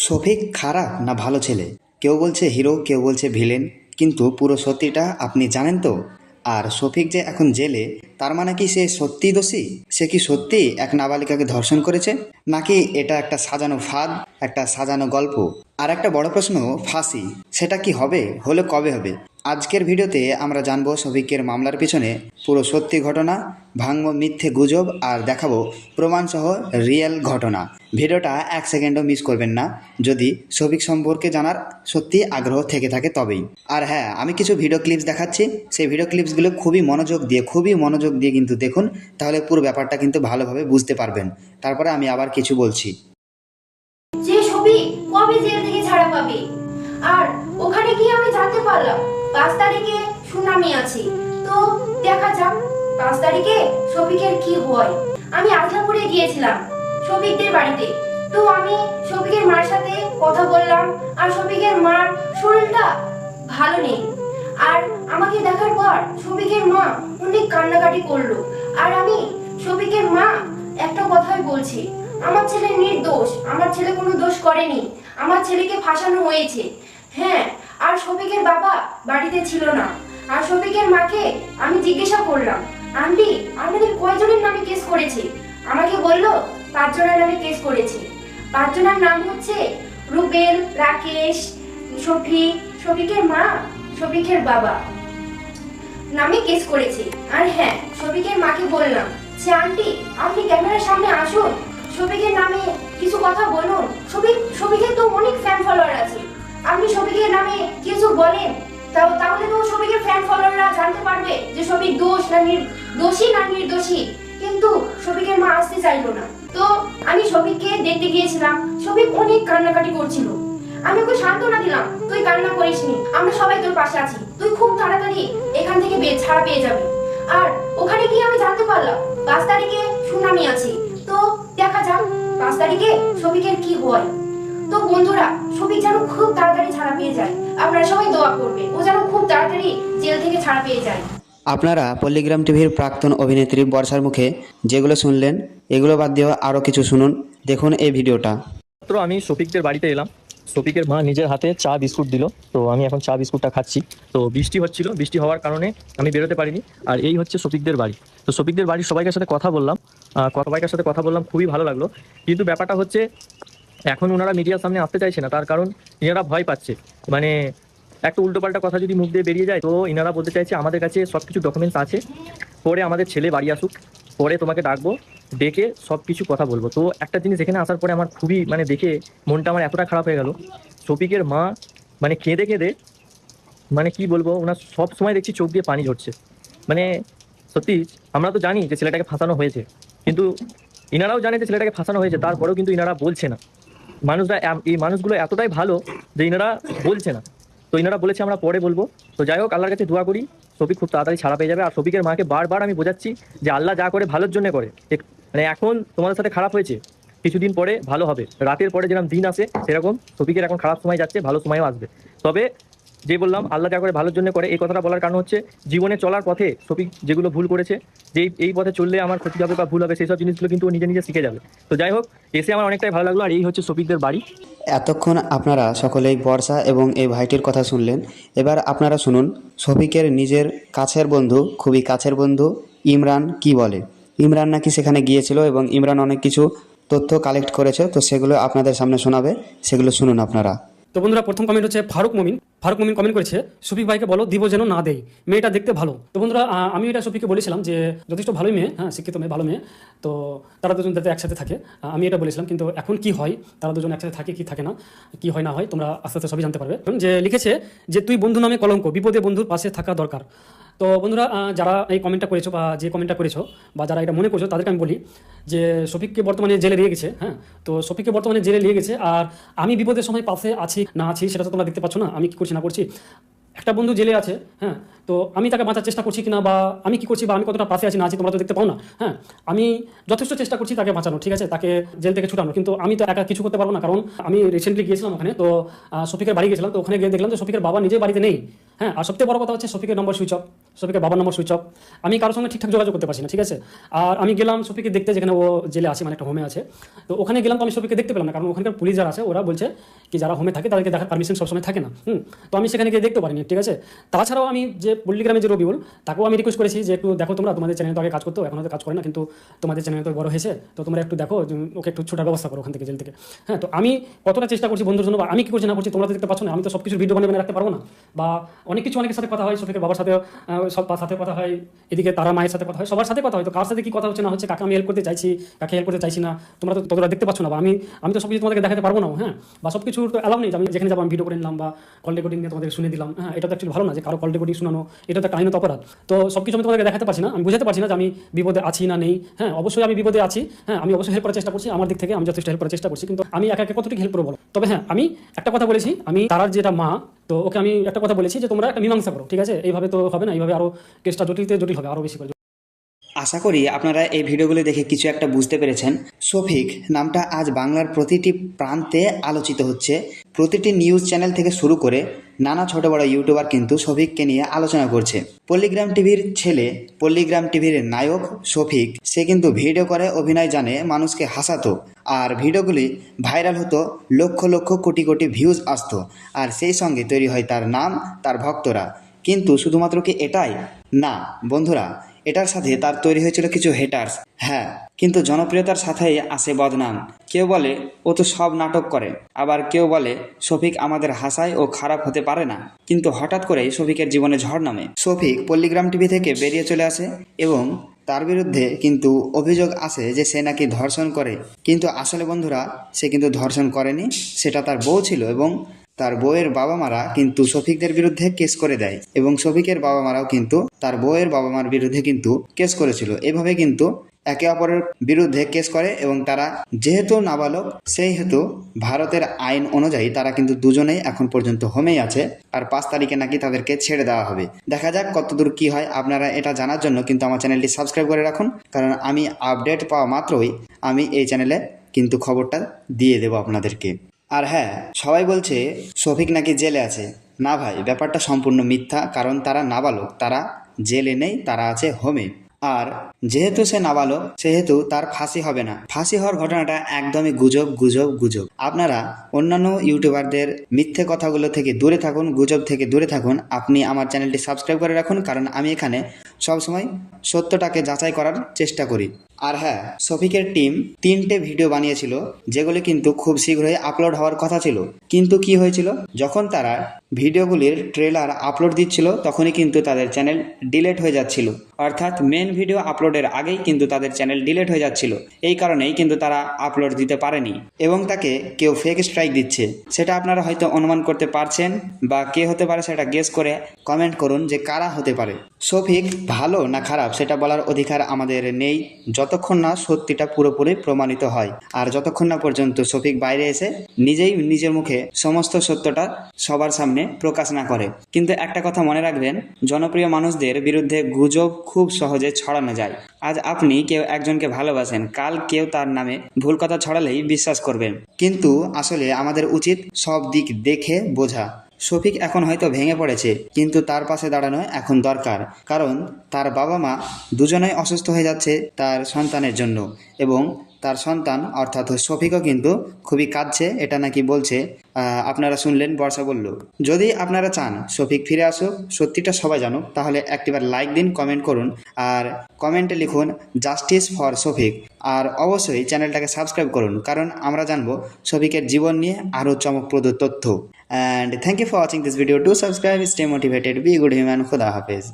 শফিক খারাপ না ভালো ছেলে? কেউ বলছে হিরো, কেউ বলছে ভিলেন। কিন্তু পুরো সত্যিটা আপনি জানেন তো? আর শফিক যে এখন জেলে, তার মানে কি সে সত্যি দোষী? সে কি সত্যি এক নাবালিকাকে ধর্ষণ করেছে? নাকি এটা একটা সাজানো ফাঁদ, একটা সাজানো গল্প? আর একটা বড় প্রশ্ন, ফাঁসি, সেটা কি হবে? হলে কবে হবে? আজকের ভিডিওতে আমরা জানব শফিকের মামলার পিছনে পুরো সত্যি ঘটনা, ভাঙবো মিথ্যে গুজব আর দেখাবো প্রমাণসহ রিয়েল ঘটনা। ভিডিওটা এক সেকেন্ডও মিস করবেন না। যদি শফিক সম্পর্কে জানার সত্যি আগ্রহ থেকে থাকে তবেই। আর হ্যাঁ আমি কিছু ভিডিও ক্লিপস দেখাচ্ছি। সেই ভিডিও ক্লিপসগুলো খুবই মনোযোগ দিয়ে, খুবই মনোযোগ দিয়ে কিন্তু দেখুন। তাহলে পুরো ব্যাপারটা কিন্তু ভালোভাবে বুঝতে পারবেন। তারপরে আমি আবার কিছু বলছি। আর ওখানে গিয়ে আমি জানতে পারলাম পাঁচ তারিখে সুনামি আছে। তো দেখা যাক, পাঁচ তারিখে শফিকের কি হয়। আমি আজলাপুরে গিয়েছিলাম শফিকদের বাড়িতে। তো আমি শফিকের মার সাথে কথা বললাম, আর শফিকের মার শরীরটা ভালো নেই। আর আমাকে দেখার পর শফিকের মা অনেক কান্নাকাটি করল। আর আমি শফিকের মা একটা কথাই বলছি, আমার ছেলে নির্দোষ, আমার ছেলে কোনো দোষ করেনি। আমার ছেলেকে ফাঁসানো হয়েছে। হ্যাঁ আর শফিকের বাবা বাড়িতে ছিল না। আর শফিকের মাকে আমি জিজ্ঞাসা করলাম, আন্টি আপনাদের কয়জনের নামে কেস করেছে? আমাকে বলল, পাঁচজনের নামে কেস করেছে। পাঁচজনের নাম হচ্ছে রুবেল, রাকেশ, শফি, শফিকের মা, শফিকের বাবা নামে কেস করেছে। আর হ্যাঁ শফিকের মাকে বললাম যে আন্টি, আপনি ক্যামেরার সামনে আসুন। শফিকের নামে কিছু কথা বলুন। শফিক, শফিকের তো অনেক ফ্যান ফলোয়ার আছে। আপনি শফিকের নামে কিছু বলেন? তাহলে তো শফিকের ফ্যান ফলোয়াররা জানতে পারবে যে শফিক দোষ না দোষী না নির্দোষী। কিন্তু শফিকের মা আসতে চাইলো না। তো আমি শফিককে দেখতে গিয়েছিলাম শফিক অনেক কান্নাকাটি করছিল। আমি ওকে সান্ত্বনা দিলাম, তুই কান্না করিসনি আমরা সবাই তোর পাশে আছি। তুই খুব তাড়াতাড়ি এখান থেকে ছাড়া পেয়ে যাবি। আর ওখানে গিয়ে আমি জানতে পারলাম, পাঁচ তারিখে সুনামি আছে। তো দেখা যাক, পাঁচ তারিখে শফিকের কি হয়। তো বন্ধুরা শফিক যেন খুব তাড়াতাড়ি ছাড়া পেয়ে যায়। আপনারা সবাই দোয়া করবে ও যেন খুব তাড়াতাড়ি জেল থেকে ছাড়া পেয়ে যায়। আপনারা পল্লিগ্রাম টিভির প্রাক্তন অভিনেত্রী বর্ষার মুখে যেগুলো শুনলেন এগুলো বাদ দিয়েও আরও কিছু শুনুন দেখুন এই ভিডিওটা। মাত্র আমি শফিকদের বাড়িতে এলাম। শফিকের মা নিজের হাতে চা বিস্কুট দিল। তো আমি এখন চা বিস্কুটটা খাচ্ছি। তো বৃষ্টি হচ্ছিল বৃষ্টি হওয়ার কারণে আমি বেরোতে পারিনি। আর এই হচ্ছে শফিকদের বাড়ি। তো শফিকদের বাড়ির সবাইকার সাথে কথা বললাম। সবাইকার সাথে কথা বললাম খুবই ভালো লাগল। কিন্তু ব্যাপারটা হচ্ছে এখন ওনারা মিডিয়ার সামনে আসতে চাইছে না, তার কারণ এনারা ভয় পাচ্ছে। মানে একটা উল্টোপাল্টা কথা যদি মুখ দিয়ে বেরিয়ে যায়, তো এনারা বলতে চাইছে, আমাদের কাছে সব কিছু ডকুমেন্টস আছে, পরে আমাদের ছেলে বাড়ি আসুক, পরে তোমাকে ডাকবো, ডেকে সব কিছু কথা বলব। তো একটা জিনিস এখানে আসার পরে আমার খুবই মানে দেখে মনটা আমার এতটা খারাপ হয়ে গেল। শফিকের মা মানে কেঁদে কেঁদে মানে কি বলব, ওনার সব সময় দেখছি চোখ দিয়ে পানি ঝরছে। মানে সত্যি, আমরা তো জানি যে ছেলেটাকে ফাঁসানো হয়েছে, কিন্তু ইনারাও জানে যে ছেলেটাকে ফাঁসানো হয়েছে, তারপরেও কিন্তু ইনারা বলছে না। মানুষরা এই মানুষগুলো এতটাই ভালো যে ইনারা বলছে না। তো ইনারা বলেছে, আমরা পরে বলব। তো যাই হোক, আল্লাহর কাছে দোয়া করি। শফিক খুব তাড়াতাড়ি ছাড়া পেয়ে যাবে। আর শফিকের মাকে বারবার আমি বোঝাচ্ছি যে আল্লাহ যা করে ভালোর জন্য করে। মানে এখন তোমাদের সাথে খারাপ হয়েছে। কিছুদিন পরে ভালো হবে। রাতের পরে যেরকম দিন আসে, সেরকম শফিকের এখন খারাপ সময় যাচ্ছে, ভালো সময়ও আসবে। তবে যে বললাম আল্লাহ যা করে ভালোর জন্য করে। এই কথাটা বলার কারণ হচ্ছে জীবনে চলার পথে শফিক যেগুলো ভুল করেছে যে এই- এই পথে চললে আমার ক্ষতি হবে বা ভুল হবে সেই সব জিনিসগুলো কিন্তু নিজে নিজে শিখে যাবে। তো যাই হোক এসে আমার অনেকটাই ভালো লাগল আর এই হচ্ছে শফিকদের বাড়ি। এতক্ষণ আপনারা সকলেই বর্ষা এবং এই ভাইটির কথা শুনলেন। এবার আপনারা শুনুন শফিকের নিজের কাছের বন্ধু খুবই কাছের বন্ধু ইমরান কি বলে? ইমরান নাকি সেখানে গিয়েছিল এবং ইমরান অনেক কিছু তথ্য কালেক্ট করেছে তো সেগুলো আপনাদের সামনে শোনাবে সেগুলো শুনুন আপনারা। তো বন্ধুরা প্রথম কমেন্ট হচ্ছে ফারুক মমিন। ফারুক মমিন কমেন্ট করেছে শফিক ভাইকে বলো, দিব যেন না দেয়। মেয়েটা দেখতে ভালো। তো বন্ধুরা আমি এটা শফিককে বলেছিলাম যে, যথেষ্ট ভালোই মেয়ে হ্যাঁ শিক্ষিত মেয়ে, ভালো মেয়ে। তো তারা দুজন যাতে একসাথে থাকে। আমি এটা বলেছিলাম, কিন্তু এখন কি হয়, তারা দুজন একসাথে থাকে কি থাকে না, কি হয় না হয়, তোমরা আস্তে আস্তে সবই জানতে পারবে। যে লিখেছে যে, তুই বন্ধু নামে কলঙ্ক, বিপদে বন্ধুর পাশে থাকা দরকার। তো বন্ধুরা যারা এই কমেন্টটা করেছ বা যে কমেন্টটা করেছ, বা যারা এটা মনে করছ, তাদেরকে আমি বলি যে শফিককে বর্তমানে জেলে নিয়ে গেছে হ্যাঁ। তো শফিককে বর্তমানে জেলে নিয়ে গেছে, আর আমি বিপদের সময় পাশে আছি, না আছি, সেটা তো তোমরা দেখতে পাচ্ছ না, আমি কি করছি? না করছি। একটা বন্ধু জেলে আছে হ্যাঁ? তো আমি তাকে বাঁচার চেষ্টা করছি কিনা বা আমি কি করছি বা আমি কতটা পাশে আছি না আছি, তোমরা তো দেখতে পাও না। হ্যাঁ আমি যথেষ্ট চেষ্টা করছি তাকে বাঁচানো ঠিক আছে? তাকে জেল থেকে ছুটানো কিন্তু আমি তো একা কিছু করতে পারব না, কারণ আমি রিসেন্টলি গিয়েছিলাম ওখানে, তো শফিকের বাড়ি গেছিলাম, তো ওখানে গিয়ে দেখলাম যে শফিকের বাবা নিজে বাড়িতে নেই। হ্যাঁ আর সবথেকে বড় কথা হচ্ছে শফিকের নম্বর সুইচ অফ শফিকের বাবার নম্বর সুইচ অফ আমি কারোর সঙ্গে ঠিকঠাক যোগাযোগ করতে পারছি না, ঠিক আছে? আর আমি গেলাম শফিকে দেখতে, যেখানে ও জেলে আছে মানে একটা হোমে আছে। তো ওখানে গেলাম তো আমি শফিকে দেখতে পেলাম না, কারণ ওখানকার পুলিশ যারা আছে, ওরা বলছে কি, যারা হোমে থাকে, তাদেরকে দেখার পারমিশন সবসময় থাকে না, হুম? তো আমি সেখানে গিয়ে দেখতে পারিনি, ঠিক আছে? তাছাড়াও আমি যে পল্লীগ্রামে যে রবিউল তাকেও আমি রিকোয়েস্ট করেছি যে একটু দেখো তোমরা, তোমাদের চ্যানেল তো আগে কাজ করতো, এখন কাজ করে না, কিন্তু তোমাদের চ্যানেল তো বড় হয়েছে, তো তোমরা একটু দেখো ওকে একটু ছোটার ব্যবস্থা করো ওখান থেকে জেল থেকে। হ্যাঁ তো আমি কতটা চেষ্টা করছি বন্ধুর জন্য, বা আমি কি করছি না করছি, তোমরা তো দেখতে পাচ্ছ না, আমি তো সব কিছু ভিডিও বানিয়ে রাখতে পারব না, বা অনেক কিছু অনেকের সাথে কথা হয় শফিকের বাবার সাথে সব সাথে কথা হয়, এদিকে তারা মায়ের সাথে কথা হয়, সবার সাথে কথা হয়, তো কার সাথে কি কথা হচ্ছে না হচ্ছে, কাকে আমি হেল্প করতে চাইছি, কাকে হেল্প করতে চাইছি না, তোমরা তো ততটা দেখতে পাচ্ছ না, বা আমি আমি তো সব কিছু তোমাদেরকে দেখাতে পারব না হ্যাঁ বা সব কিছু তো অ্যালাউ নেই আমি যেখানে যাব আমি ভিডিও করে নিলাম, বা কল রেকর্ডিং দিয়ে তোমাদের শুনে দিলাম হ্যাঁ এটা তো অ্যাকচুয়ালি ভালো না যে কারও কল রেকর্ডিং শোনানো এটা তো একটা আইনত অপরাধ। তো সব কিছু আমি তোমাদেরকে দেখাতে পারছি না। আমি বুঝাতে পারছি না যে আমি বিপদে আছি না নেই। হ্যাঁ অবশ্যই আমি বিপদে আছি। হ্যাঁ আমি অবশ্যই হেল্প করার চেষ্টা করছি। আমার দিক থেকে আমি যথেষ্ট হেল্প করার চেষ্টা করছি। কিন্তু আমি একা একা কতটুকু হেল্প করব? তবে হ্যাঁ আমি একটা কথা বলেছি। আমি তারার যেটা মা, তো ওকে আমি একটা কথা বলেছি যে তোমরা একটা মীমাংসা করো, ঠিক আছে? এইভাবে তো হবে না। এইভাবে আরও কেসটা জটিলতে জটিল হবে আরও বেশি করে। আশা করি আপনারা এই ভিডিওগুলি দেখে কিছু একটা বুঝতে পেরেছেন। শফিক নামটা আজ বাংলার প্রতিটি প্রান্তে আলোচিত হচ্ছে। প্রতিটি নিউজ চ্যানেল থেকে শুরু করে নানা ছোট বড় ইউটিউবার কিন্তু শফিককে নিয়ে আলোচনা করছে। পল্লীগ্রাম টিভির ছেলে, পল্লীগ্রাম টিভির নায়ক শফিক সে কিন্তু ভিডিও করে, অভিনয় জানে, মানুষকে হাসাতো। আর ভিডিওগুলি ভাইরাল হতো, লক্ষ লক্ষ কোটি কোটি ভিউজ আসতো। আর সেই সঙ্গে তৈরি হয় তার নাম, তার ভক্তরা। কিন্তু শুধুমাত্র কি এটাই? না, বন্ধুরা এটার সাথে তার তৈরি হয়েছিল কিছু হেটার্স হ্যাঁ কিন্তু জনপ্রিয়তার সাথেই আসে বদনাম। কেউ বলে, ও তো সব নাটক করে। আবার কেউ বলে, শফিক আমাদের হাসায় ও খারাপ হতে পারে না। কিন্তু হঠাৎ করেই শফিকের জীবনে ঝড় নামে। শফিক পল্লীগ্রাম টিভি থেকে বেরিয়ে চলে আসে এবং তার বিরুদ্ধে কিন্তু অভিযোগ আসে যে সে নাকি ধর্ষণ করে। কিন্তু আসলে বন্ধুরা, সে কিন্তু ধর্ষণ করেনি, সেটা তার বউ ছিল এবং তার বউয়ের বাবা মারা কিন্তু শফিকদের বিরুদ্ধে কেস করে দেয় এবং শফিকের বাবা মারাও কিন্তু তার বউয়ের বাবা মার বিরুদ্ধে কিন্তু কেস করেছিল। এভাবে কিন্তু একে অপরের বিরুদ্ধে কেস করে এবং তারা যেহেতু নাবালক সেই হেতু ভারতের আইন অনুযায়ী তারা কিন্তু দুজনেই এখন পর্যন্ত হোমেই আছে। আর পাঁচ তারিখে নাকি তাদেরকে ছেড়ে দেওয়া হবে। দেখা যাক কতদূর কি হয়। আপনারা এটা জানার জন্য কিন্তু আমার চ্যানেলটি সাবস্ক্রাইব করে রাখুন, কারণ আমি আপডেট পাওয়া মাত্রই আমি এই চ্যানেলে কিন্তু খবরটা দিয়ে দেবো আপনাদেরকে। আর হ্যাঁ সবাই বলছে শফিক নাকি জেলে আছে। না ভাই, ব্যাপারটা সম্পূর্ণ মিথ্যা, কারণ তারা নাবালক, তারা জেলে নেই, তারা আছে হোমে। আর যেহেতু সে নাবালক, সেহেতু তার ফাঁসি হবে না। ফাঁসি হওয়ার ঘটনাটা একদমই গুজব গুজব গুজব। আপনারা অন্যান্য ইউটিউবারদের মিথ্যে কথাগুলো থেকে দূরে থাকুন, গুজব থেকে দূরে থাকুন। আপনি আমার চ্যানেলটি সাবস্ক্রাইব করে রাখুন, কারণ আমি এখানে সবসময় সত্যটাকে যাচাই করার চেষ্টা করি। আর হ্যাঁ শফিকের টিম তিনটে ভিডিও বানিয়েছিল, যেগুলি কিন্তু খুব শীঘ্রই আপলোড হওয়ার কথা ছিল। কিন্তু কি হয়েছিল? যখন তারা ভিডিওগুলির ট্রেলার আপলোড দিচ্ছিল, তখনই কিন্তু তাদের চ্যানেল ডিলেট হয়ে যাচ্ছিল। অর্থাৎ মেন ভিডিও আপলোডের আগেই কিন্তু তাদের চ্যানেল ডিলেট হয়ে যাচ্ছিল। এই কারণেই কিন্তু তারা আপলোড দিতে পারেনি। এবং তাকে কেউ ফেক স্ট্রাইক দিচ্ছে। সেটা আপনারা হয়তো অনুমান করতে পারছেন, বা কে হতে পারে সেটা গেস করে কমেন্ট করুন যে কারা হতে পারে। শফিক ভালো না খারাপ সেটা বলার অধিকার আমাদের নেই। যতক্ষণ না সত্যিটা পুরোপুরি প্রমাণিত হয়। আর যতক্ষণ না পর্যন্ত শফিক বাইরে এসে নিজেই নিজের মুখে সমস্ত সত্যটা সবার সামনে প্রকাশ না করে। কিন্তু একটা কথা মনে রাখবেন, জনপ্রিয় মানুষদের বিরুদ্ধে গুজব খুব সহজে ছড়ানো যায়। আজ আপনি কেউ একজনকে ভালোবাসেন, কাল কেউ তার নামে ভুল কথা ছড়ালেই বিশ্বাস করবেন। কিন্তু আসলে আমাদের উচিত সব দিক দেখে বোঝা। শফিক এখন হয়তো ভেঙে পড়েছে, কিন্তু তার পাশে দাঁড়ানো এখন দরকার, কারণ তার বাবা মা দুজনেই অসুস্থ হয়ে যাচ্ছে তার সন্তানের জন্য, এবং তার সন্তান, অর্থাৎ শফিকও কিন্তু খুবই কাঁদছে, এটা নাকি বলছে আপনারা শুনলেন বর্ষা বলল। যদি আপনারা চান শফিক ফিরে আসুক, সত্যিটা সবাই জানুক, তাহলে একটিবার লাইক দিন, কমেন্ট করুন, আর কমেন্টে লিখুন, জাস্টিস ফর শফিক আর অবশ্যই চ্যানেলটাকে সাবস্ক্রাইব করুন, কারণ আমরা জানব শফিকের জীবন নিয়ে আরও চমকপ্রদ তথ্য। and thank you for watching this video. Do subscribe stay motivated. Be good human. Khuda hafiz.